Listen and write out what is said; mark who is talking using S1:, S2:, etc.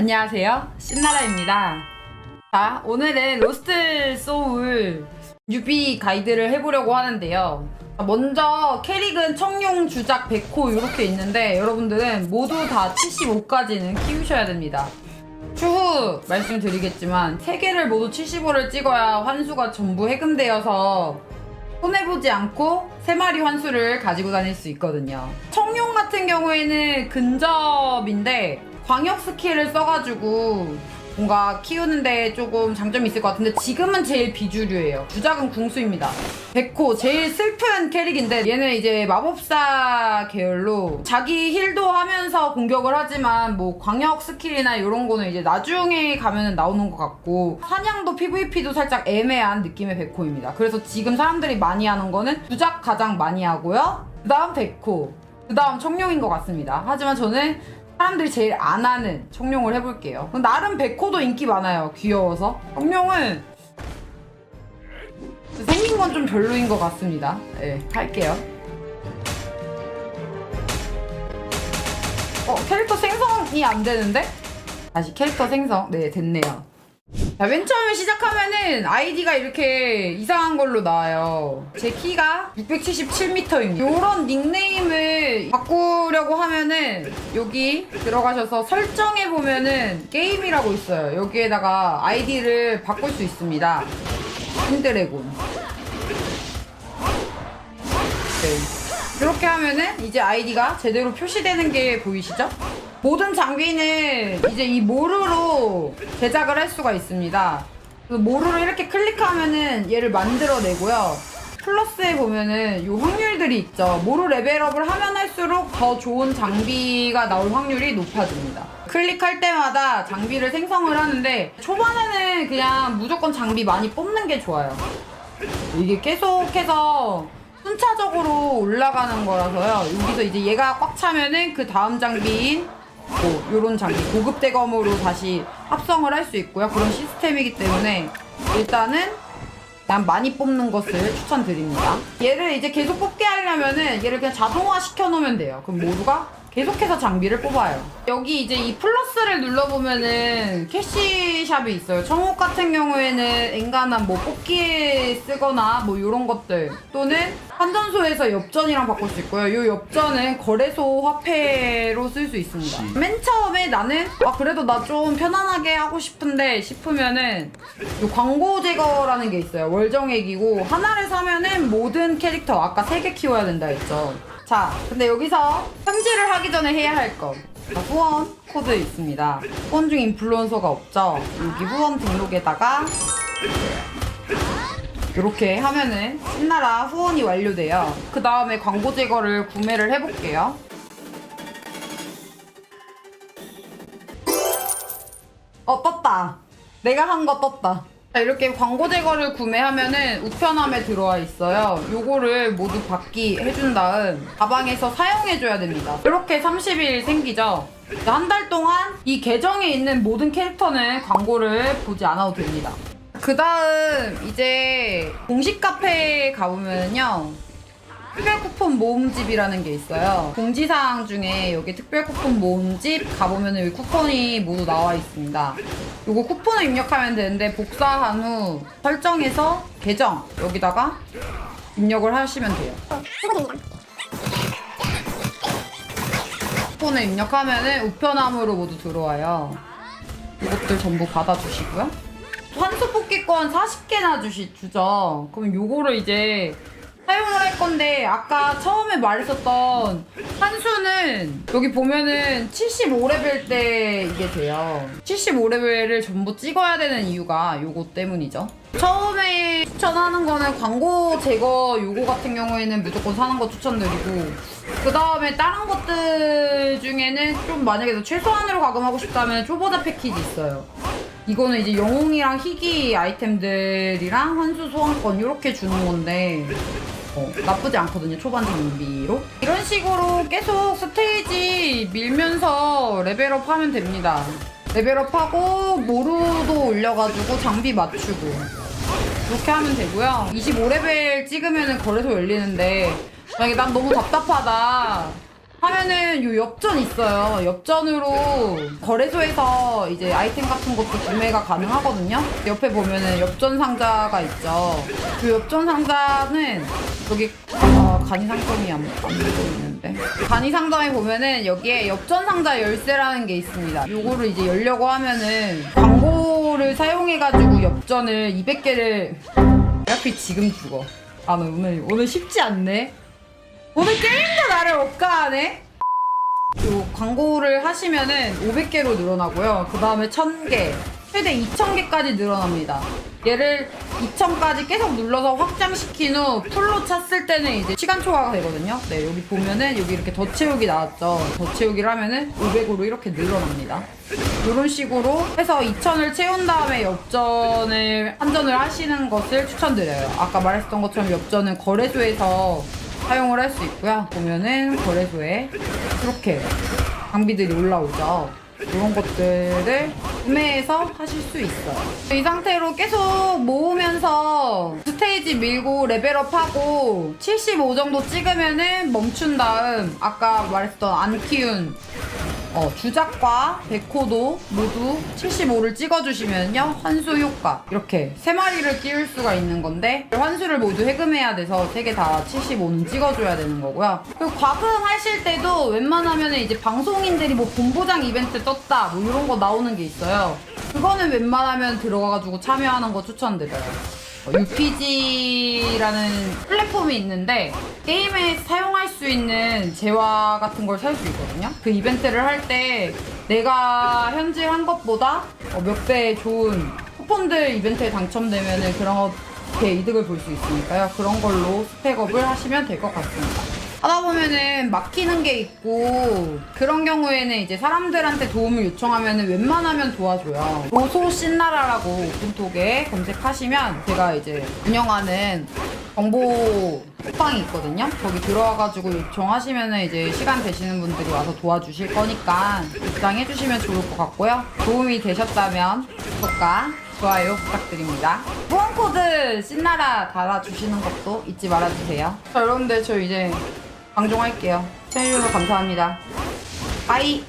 S1: 안녕하세요. 신나라입니다. 자, 오늘은 로스트 소울 뉴비 가이드를 해보려고 하는데요. 자, 먼저 캐릭은 청룡, 주작, 백호 이렇게 있는데 여러분들은 모두 다 75까지는 키우셔야 됩니다. 추후 말씀드리겠지만 3개를 모두 75를 찍어야 환수가 전부 해금되어서 손해보지 않고 3마리 환수를 가지고 다닐 수 있거든요. 청룡 같은 경우에는 근접인데 광역 스킬을 써가지고 뭔가 키우는데 조금 장점이 있을 것 같은데 지금은 제일 비주류예요. 주작은 궁수입니다. 백호 제일 슬픈 캐릭인데 얘는 이제 마법사 계열로 자기 힐도 하면서 공격을 하지만 뭐 광역 스킬이나 이런 거는 이제 나중에 가면은 나오는 것 같고 사냥도 PVP도 살짝 애매한 느낌의 백호입니다. 그래서 지금 사람들이 많이 하는 거는 주작 가장 많이 하고요. 그 다음 백호, 그 다음 청룡인 것 같습니다. 하지만 저는 사람들이 제일 안 하는 청룡을 해볼게요. 나름 백호도 인기 많아요. 귀여워서. 청룡은 생긴 건 좀 별로인 것 같습니다. 네, 할게요. 어, 캐릭터 생성이 안 되는데? 다시 캐릭터 생성. 네, 됐네요. 자, 맨 처음에 시작하면은 아이디가 이렇게 이상한 걸로 나와요. 제 키가 677m입니다. 이런 닉네임을 바꾸려고 하면은 여기 들어가셔서 설정해 보면은 게임이라고 있어요. 여기에다가 아이디를 바꿀 수 있습니다. 힌드래곤. 네. 이렇게 하면은 이제 아이디가 제대로 표시되는 게 보이시죠? 모든 장비는 이제 이 모루로 제작을 할 수가 있습니다. 그 모루를 이렇게 클릭하면은 얘를 만들어내고요. 플러스에 보면은 요 확률들이 있죠. 모루 레벨업을 하면 할수록 더 좋은 장비가 나올 확률이 높아집니다. 클릭할 때마다 장비를 생성을 하는데 초반에는 그냥 무조건 장비 많이 뽑는 게 좋아요. 이게 계속해서 순차적으로 올라가는 거라서요. 여기서 이제 얘가 꽉 차면은 그 다음 장비인 뭐 요런 장비 고급 대검으로 다시 합성을 할 수 있고요. 그런 시스템이기 때문에 일단은 난 많이 뽑는 것을 추천드립니다. 얘를 이제 계속 뽑게 하려면은 얘를 그냥 자동화 시켜 놓으면 돼요. 그럼 모두가 계속해서 장비를 뽑아요. 여기 이제 이 플러스를 눌러보면은 캐시샵이 있어요. 청옥 같은 경우에는 엔간한 뭐 뽑기에 쓰거나 뭐 이런 것들 또는 환전소에서 엽전이랑 바꿀 수 있고요. 이 엽전은 거래소 화폐로 쓸 수 있습니다. 맨 처음에 나는 아 그래도 나 좀 편안하게 하고 싶은데 싶으면은 이 광고 제거라는 게 있어요. 월정액이고 하나를 사면은 모든 캐릭터 아까 세 개 키워야 된다 했죠. 자, 근데 여기서 현질을 하기 전에 해야 할 것. 자, 후원 코드 있습니다. 후원 중 인플루언서가 없죠. 여기 후원 등록에다가 이렇게 하면은 신나라 후원이 완료돼요. 그 다음에 광고 제거를 구매를 해볼게요. 어 떴다. 내가 한 거 떴다. 자, 이렇게 광고 제거를 구매하면은 우편함에 들어와 있어요. 요거를 모두 받기 해준 다음 가방에서 사용해줘야 됩니다. 이렇게 30일 생기죠. 한 달 동안 이 계정에 있는 모든 캐릭터는 광고를 보지 않아도 됩니다. 그 다음 이제 공식 카페에 가보면요. 특별 쿠폰 모음집이라는 게 있어요. 공지사항 중에 여기 특별 쿠폰 모음집 가보면 여기 쿠폰이 모두 나와 있습니다. 요거 쿠폰을 입력하면 되는데 복사한 후 설정에서 계정 여기다가 입력을 하시면 돼요. 쿠폰을 입력하면은 우편함으로 모두 들어와요. 이것들 전부 받아주시고요. 환수 뽑기권 40개나 주시, 주죠. 그럼 요거를 이제 사용을 할 건데 아까 처음에 말했었던 한수는 여기 보면은 75레벨 때 이게 돼요. 75레벨을 전부 찍어야 되는 이유가 요거 때문이죠. 처음에 추천하는 거는 광고 제거 요거 같은 경우에는 무조건 사는 거 추천드리고 그 다음에 다른 것들 중에는 좀 만약에 너 최소한으로 가금하고 싶다면 초보자 패키지 있어요. 이거는 이제 영웅이랑 희귀 아이템들이랑 환수 소환권 이렇게 주는 건데 어, 나쁘지 않거든요 초반 장비로. 이런 식으로 계속 스테이지 밀면서 레벨업 하면 됩니다. 레벨업 하고 모루도 올려가지고 장비 맞추고. 이렇게 하면 되고요. 25레벨 찍으면 거래소 열리는데. 만약에 난 너무 답답하다 하면은 요 엽전 있어요. 엽전으로 거래소에서 이제 아이템 같은 것도 구매가 가능하거든요. 옆에 보면은 엽전 상자가 있죠. 그 엽전 상자는 여기 어, 간이 상점이 안, 안 보이는데 간이 상점에 보면은 여기에 엽전 상자 열쇠라는 게 있습니다. 요거를 이제 열려고 하면은 광고를 사용해가지고 엽전을 200개를 하필 지금 죽어. 아, 나 오늘 오늘 쉽지 않네. 오늘 게임도 나를 억까하네. 요 광고를 하시면은 500개로 늘어나고요. 그 다음에 1000개, 최대 2000개까지 늘어납니다. 얘를 2000까지 계속 눌러서 확장시킨 후 풀로 찼을 때는 이제 시간 초과가 되거든요. 네, 여기 보면은 여기 이렇게 더 채우기 나왔죠. 더 채우기를 하면은 500으로 이렇게 늘어납니다. 이런 식으로 해서 2000을 채운 다음에 엽전을 한전을 하시는 것을 추천드려요. 아까 말했던 것처럼 엽전은 거래소에서 사용을 할 수 있고요. 보면은 거래소에 이렇게 장비들이 올라오죠. 이런 것들을 구매해서 하실 수 있어요. 이 상태로 계속 모으면서 스테이지 밀고 레벨업하고 75 정도 찍으면은 멈춘 다음 아까 말했던 안 키운 어, 주작과 백호도 모두 75를 찍어주시면요. 환수 효과. 이렇게 세 마리를 끼울 수가 있는 건데 환수를 모두 해금해야 돼서 세 개 다 75는 찍어줘야 되는 거고요. 그리고 과금 하실 때도 웬만하면 이제 방송인들이 뭐 본보장 이벤트 떴다 뭐 이런 거 나오는 게 있어요 그거는 웬만하면 들어가가지고 참여하는 거 추천드려요 UPG라는 플랫폼이 있는데 게임에 사용할 수 있는 재화 같은 걸 살 수 있거든요. 그 이벤트를 할 때 내가 현질 한 것보다 어, 몇배 좋은 쿠폰들 이벤트에 당첨되면은 그런 게 이득을 볼 수 있으니까요. 그런 걸로 스펙업을 하시면 될 것 같습니다. 하다 보면은 막히는 게 있고 그런 경우에는 이제 사람들한테 도움을 요청하면은 웬만하면 도와줘요. 로소 신나라라고 오픈톡에 검색하시면 제가 이제 운영하는 정보 톡방이 있거든요. 거기 들어와가지고 요청하시면은 이제 시간 되시는 분들이 와서 도와주실 거니까 입장해 주시면 좋을 것 같고요. 도움이 되셨다면 구독과 좋아요 부탁드립니다. 후원 코드 신나라 달아주시는 것도 잊지 말아주세요. 자, 여러분들 저 이제 방종할게요. 시청해주셔서 감사합니다. 바이!